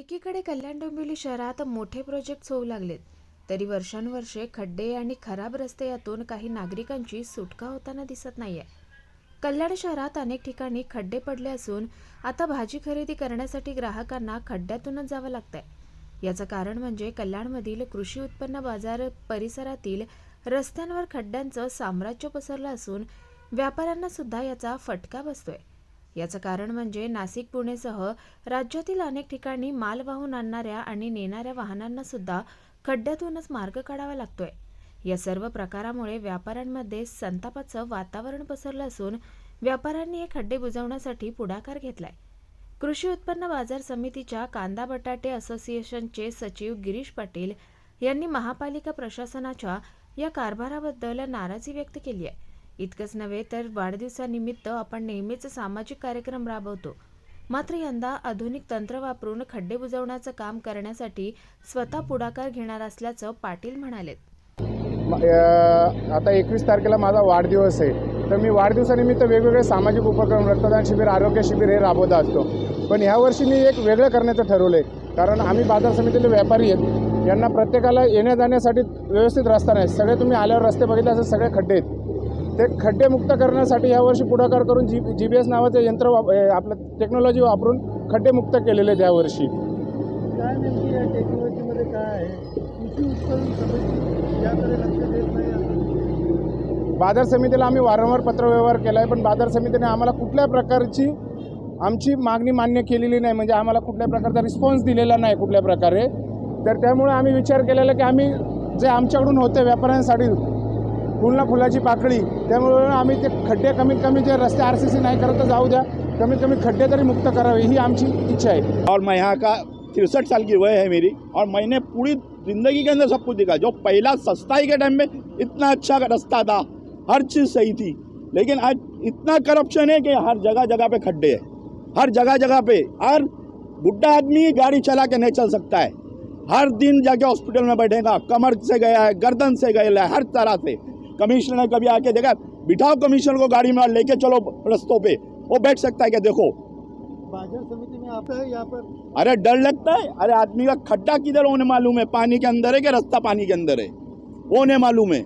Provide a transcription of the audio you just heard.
एकीकडे कल्याण डोंबिवली शहरात मोठे प्रोजेक्ट होऊ लागलेत. तरी वर्षानुवर्षे खड्डे आणि खराब रस्ते यातून काही नागरिकांची सुटका होताना दिसत नाहीये. कल्याण शहरात अनेक ठिकाणी खड्डे पडले असून आता भाजी खरेदी करण्यासाठी ग्राहकांना खड्ड्यातूनच जावं लागतंय. याचं कारण म्हणजे कल्याणमधील कृषी उत्पन्न बाजार परिसरातील रस्त्यांवर खड्ड्यांचं साम्राज्य पसरलं असून व्यापाऱ्यांना सुद्धा याचा फटका बसतोय. याचं कारण म्हणजे नाशिक पुणेसह राज्यातील अनेक ठिकाणी माल वाहून आणणाऱ्या आणि नेणाऱ्या वाहनांना सुद्धा खड्ड्यातूनच मार्ग काढावा लागतोय. या सर्व प्रकारामुळे व्यापाऱ्यांमध्ये संतापाचं वातावरण पसरलं असून व्यापाऱ्यांनी हे खड्डे बुजवण्यासाठी पुढाकार घेतलाय. कृषी उत्पन्न बाजार समितीच्या कांदा बटाटे असोसिएशनचे सचिव गिरीश पाटील यांनी महापालिका प्रशासनाच्या या कारभाराबद्दल नाराजी व्यक्त केली आहे. इतकंच नव्हे तर वाढदिवसानिमित्त आपण नेहमीच सामाजिक कार्यक्रम राबवतो. मात्र यंदा आधुनिक तंत्र वापरून खड्डे बुजवण्याचं काम करण्यासाठी स्वतः पुढाकार घेणार असल्याचं पाटील म्हणालेत. आता एकवीस तारखेला माझा वाढदिवस आहे. तर मी वाढदिवसानिमित्त वेगवेगळे सामाजिक उपक्रम रक्तदान शिबिर आरोग्य शिबिर हे राबवत असतो. पण ह्यावर्षी मी एक वेगळं करण्याचं ठरवलं आहे कारण आम्ही बाजार समितीतले व्यापारी आहेत. यांना प्रत्येकाला येण्या जाण्यासाठी व्यवस्थित रस्ता नाही. सगळे तुम्ही आल्यावर रस्ते बघितले असं सगळे खड्डे आहेत. ते खड्डे मुक्त करण्यासाठी यावर्षी पुढाकार करून जी जी बी एस नावाचं यंत्र वाप आपलं टेक्नॉलॉजी वापरून खड्डे मुक्त केलेले आहेत यावर्षी काय नेमकी या टेक्नॉलॉजीमध्ये काय आहे? कृषी उत्पादन समिती याकडे लक्ष देत नाही असं बाजार समितीला आम्ही वारंवार पत्रव्यवहार केला आहे पण बाजार समितीने आम्हाला कुठल्या प्रकारची आमची मागणी मान्य केलेली नाही म्हणजे आम्हाला कुठल्या प्रकारचा रिस्पॉन्स दिलेला नाही कुठल्या प्रकारे. तर त्यामुळे आम्ही विचार केलेला की आम्ही जे आमच्याकडून होते व्यापाऱ्यांसाठी पूर्ण फुलाची पाकळी. त्यामुळे आम्ही ते खड्डे कमीत कमी जे रस्ते आर सी सी नाही करत तर जाऊ द्या. कमीत कमी खड्डे तरी मुक्त करावे ही आमची इच्छा आहे. और मैं यहाँ का तिरसठ साल की वय है मेरी और मैंने पूरी ज़िंदगी के अंदर सब कुछ देखा। जो पहला सस्ताई के टाइम में इतना अच्छा रास्ता था हर चीज़ सही थी। लेकिन आज इतना करप्शन है कि हर जगह जगह पे खड्डे हैं। हर जगह जगह पे हर बुढ़ा आदमी गाड़ी चला के नहीं चल सकता है। हर दिन जाके हॉस्पिटल में बैठेगा कमर से गया है गर्दन से गया है हर तरह से। कमिश्नर ने कभी आके देखा बिठाओ कमिश्नर को गाड़ी में लेके चलो रस्तों पे। वो बैठ सकता है क्या? देखो। बाज़ार समिति में आता है यहाँ पर? अरे डर लगता है। अरे आदमी का खड्डा किधर होने मालूम है। पानी के अंदर है क्या रास्ता पानी के अंदर है? वो नहीं मालूम है।